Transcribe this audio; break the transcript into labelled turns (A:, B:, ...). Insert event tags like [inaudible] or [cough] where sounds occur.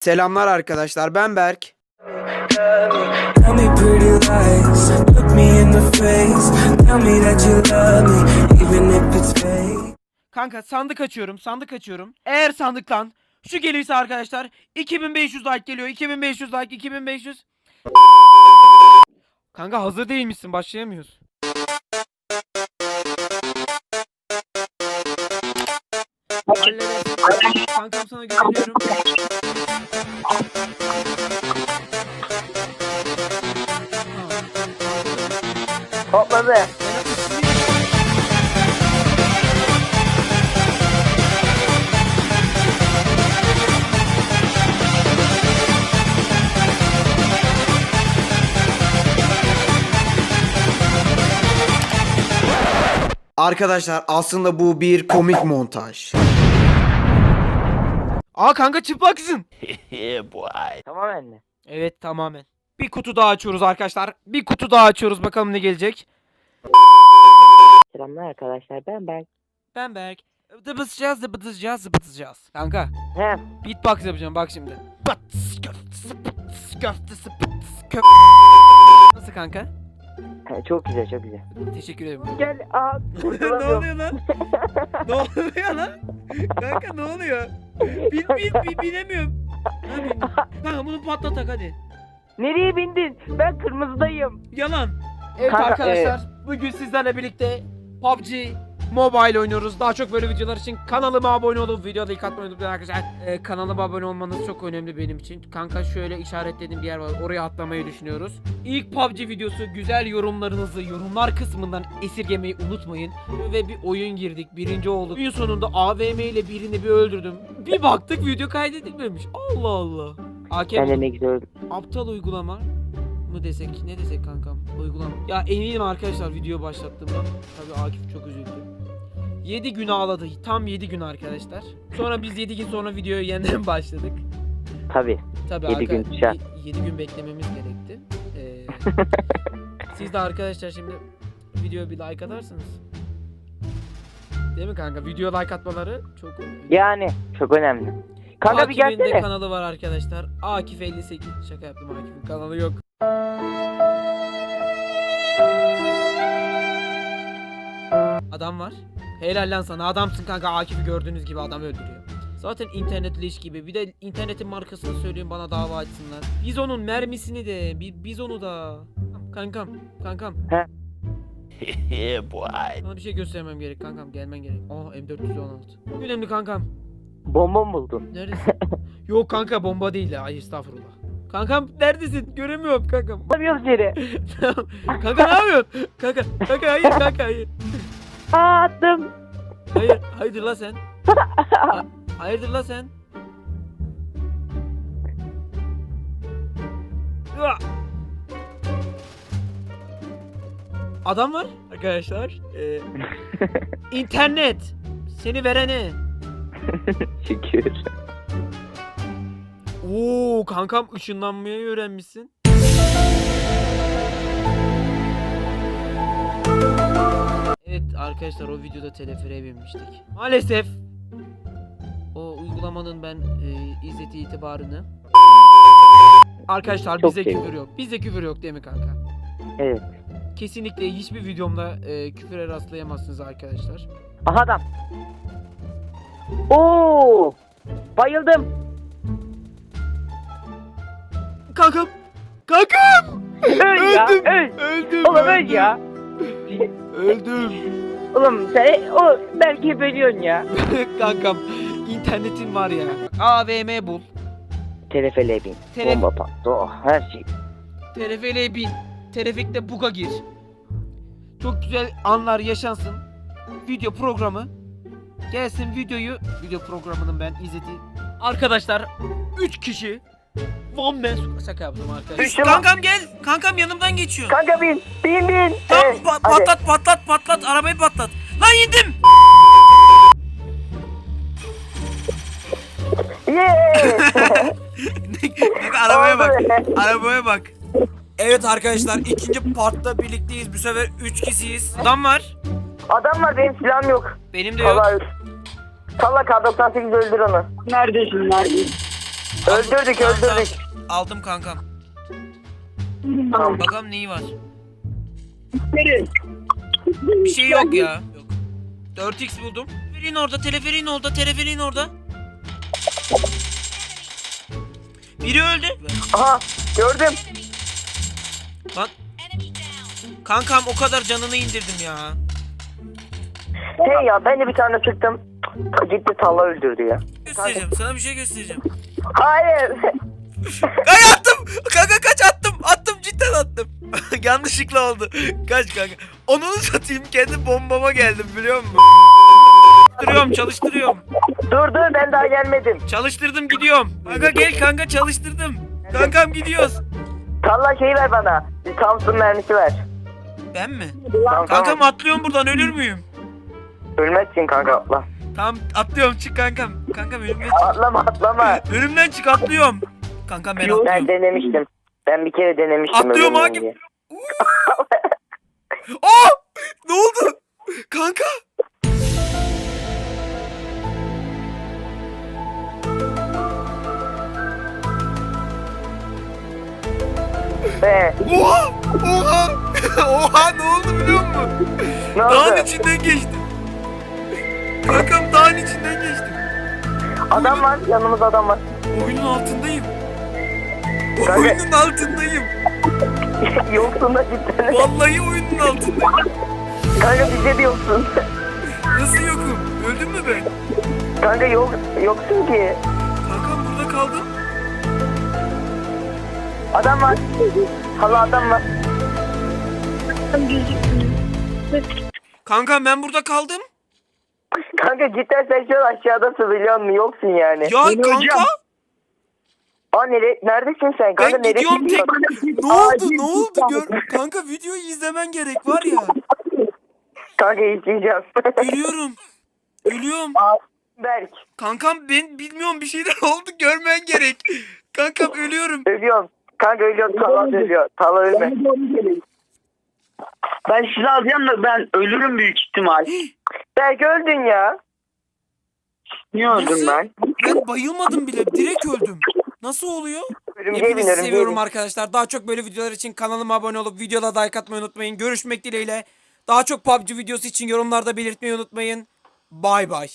A: Selamlar arkadaşlar ben Berk.
B: Kanka sandık açıyorum, sandık açıyorum. Eğer sandıktan şu gelirse arkadaşlar 2500 like geliyor. 2500 like, 2500. Kanka hazır değilmişsin, başlayamıyoruz. Halledersin. Kankam sana güveniyorum.
C: Topladı.
A: Arkadaşlar aslında bu bir komik montaj.
B: Aa kanka çıplaksın. [laughs]
C: Tamamen mi?
B: Evet tamamen. Bir kutu daha açıyoruz arkadaşlar. Bir kutu daha açıyoruz bakalım ne gelecek.
C: Selamlar arkadaşlar ben Berk.
B: Ben Berk. Zıbıtacağız, zıbıtacağız, zıbıtacağız. Kanka
C: He.
B: beatbox yapacağım bak şimdi. Nasıl kanka?
C: Çok güzel çok güzel.
B: Teşekkür ederim.
C: Gel aa [laughs]
B: ne
C: kurtulamıyorum.
B: oluyor lan? [laughs] ne oluyor lan? Kanka ne oluyor? Bin bin bin binemiyorum. Kanka bunu patlatak hadi.
C: Nereye bindin? Ben kırmızıdayım.
B: Yalan. Evet
C: Kanka,
B: arkadaşlar bugün sizlerle birlikte PUBG Mobile oynuyoruz. Daha çok böyle videolar için kanalıma abone olup videoda ilk atmayı unutmayın arkadaşlar. Ee, kanalıma abone olmanız çok önemli benim için. Kanka şöyle işaretlediğim bir yer var. Oraya atlamayı düşünüyoruz. İlk PUBG videosu güzel yorumlarınızı yorumlar kısmından esirgemeyi unutmayın. Ve bir oyun girdik. Birinci olduk. Oyun sonunda AVM ile birini bir öldürdüm. Bir baktık video kaydedilmemiş. Allah Allah.
C: Ben de ne güzel.
B: Aptal uygulama mı desek ne desek kankam uygulama. Ya eminim arkadaşlar video başlattığımda tabii Akif çok üzüldü. 7 gün ağladı. Tam 7 gün arkadaşlar. Sonra biz 7 gün sonra videoya yeniden [laughs] başladık.
C: Tabi.
B: Tabii
C: Yedi gün şart.
B: 7 gün beklememiz gerekti. Ee, [laughs] siz de arkadaşlar şimdi videoya bir like atarsınız. Değil mi kanka? Video like atmaları çok önemli.
C: Yani çok önemli. Kanka bir
B: Akif'in de
C: gelsene.
B: kanalı var arkadaşlar. Akif 58. Şaka yaptım Akif'in kanalı yok. Adam var. Helal lan sana adamsın kanka Akif'i gördüğünüz gibi adam öldürüyor. Zaten internet leş gibi. Bir de internetin markasını söyleyeyim bana dava açsınlar. Biz onun mermisini de, bir biz onu da. Kankam, kankam.
C: He. [laughs]
B: Sana bir şey göstermem gerek kankam, gelmen gerek. Aa M416. Önemli kankam.
C: Bomba mı buldun?
B: Neredesin? [laughs] Yok kanka bomba değil ya. Ay estağfurullah. Kankam neredesin? Göremiyorum kankam.
C: Bulamıyoruz yeri. [laughs]
B: Tamam. kanka ne yapıyorsun? Kanka, kanka hayır kanka hayır.
C: Aa attım.
B: Hayır, hayırdır la sen? Ha- [laughs] hayırdır la sen? Adam var arkadaşlar. Ee, [laughs] internet. Seni verene. [laughs]
C: Şükür.
B: Oo kankam ışınlanmayı öğrenmişsin. Arkadaşlar o videoda telefere binmiştik. Maalesef o uygulamanın ben e, izzeti itibarını Arkadaşlar
C: Çok
B: bize
C: seviyorum.
B: küfür yok. Bize küfür yok değil mi kanka?
C: Evet.
B: Kesinlikle hiçbir videomda e, küfüre rastlayamazsınız arkadaşlar.
C: Aha adam. Oo! Bayıldım.
B: Kankam! Kankam!
C: Öl ya.
B: Öldüm.
C: Öl.
B: Öldüm.
C: Oğlum öl
B: öldüm.
C: ya. [laughs] [laughs]
B: Öldüm.
C: Oğlum sen o belki hep ölüyorsun ya. [laughs]
B: Kankam internetin var ya. AVM bul.
C: Telefele bin.
B: Telef-
C: Bomba patladı. Oh, her şey.
B: Telefeleye bin. Telefikte buga gir. Çok güzel anlar yaşansın. Video programı. Gelsin videoyu. Video programının ben izledi. Arkadaşlar 3 kişi. One man. Şaka yaptım arkadaşlar.
C: Düştüm.
B: Kankam gel. Kankam yanımdan geçiyor.
C: Kanka bin. Bin bin.
B: Tam
C: Evet,
B: pa-
C: hadi.
B: patlat patlat patlat. Arabayı patlat. Lan.
C: Yeah. [laughs]
B: arabaya bak. Arabaya bak. Evet arkadaşlar ikinci partta birlikteyiz. Bu sefer 3 kişiyiz. Adam var.
C: Adam var benim silahım yok.
B: Benim de yok.
C: Salla Salla K98 öldür onu. Neredesin neredesin? Öldürdük
B: Tamam,
C: öldürdük.
B: Aldım kankam. Bakalım neyi var. Bir şey yok ya. Yok. 4x buldum. Teleferiğin orada, teleferiğin orada, teleferiğin orada. Biri öldü.
C: Aha gördüm.
B: Lan. Kankam o kadar canını indirdim ya.
C: Hey ya ben de bir tane sıktım. Gitti tala öldürdü ya.
B: Göstereceğim. Sana bir şey göstereceğim.
C: Hayır. [laughs]
B: Ay attım. Kanka kaç attım. Attım cidden attım. [laughs] Yanlışlıkla oldu. Kaç kanka. Onu satayım kendi bombama geldim biliyor musun? Çalıştırıyorum çalıştırıyorum.
C: dur dur ben daha gelmedim.
B: Çalıştırdım gidiyorum. Kanka gel kanka çalıştırdım. Kankam gidiyoruz.
C: Talla şeyi ver bana. Bir Thompson mermisi ver.
B: Ben mi? Kankam atlıyorum buradan ölür müyüm?
C: Ölmezsin kanka atla.
B: Tamam atlıyorum çık kankam. Kankam önümden çık.
C: Atlama atlama.
B: Önümden çık atlıyorum. Kankam ben
C: Ben
B: atlıyorum.
C: denemiştim. Ben bir kere denemiştim.
B: Atlıyorum Akif. Aa! Ne oldu? Kanka.
C: Be,
B: Oha! Oha! Oha ne oldu biliyor musun?
C: ne
B: Dağın
C: oldu?
B: içinden geçtim. Kankam içinden geçtim.
C: Adam var yanımızda adam var.
B: Oyunun altındayım.
C: Kanka-
B: Oyunun altındayım. [laughs]
C: yoksun da cidden.
B: Vallahi oyunun altındayım.
C: Kanka bize de yoksun.
B: Nasıl yokum? Öldüm mü ben?
C: Kanka yok, yoksun ki.
B: Kankam burada kaldım.
C: Adam var. Hala adam var.
B: Kankam ben burada kaldım. [laughs]
C: Kanka cidden sen şu an aşağıdasın biliyor musun? Yoksun yani.
B: Ya kanka
C: Aa nere, neredesin sen? Kanka
B: ben
C: nereye
B: gidiyorum tek. Ne oldu? Ne oldu? Gör. Kanka videoyu izlemen gerek var ya. [laughs]
C: Kanka izleyeceğim. [laughs]
B: Ölüyorum. Ölüyorum.
C: Berk.
B: Kankam ben bilmiyorum bir şeyler oldu görmen gerek. Kankam ölüyorum.
C: Ölüyorum. Kanka ölüyorum. Tala ölüyor. Tala ölme.
D: Ben sizi alacağım da ben ölürüm büyük ihtimal. [gasps]
C: Berk öldün ya.
D: Niye öldüm ben?
B: Ben bayılmadım bile. Direkt öldüm. Nasıl oluyor?
C: Örümceğe
B: Hepinizi seviyorum arkadaşlar. Daha çok böyle videolar için kanalıma abone olup videoda like atmayı unutmayın. Görüşmek dileğiyle. Daha çok PUBG videosu için yorumlarda belirtmeyi unutmayın. Bay bay.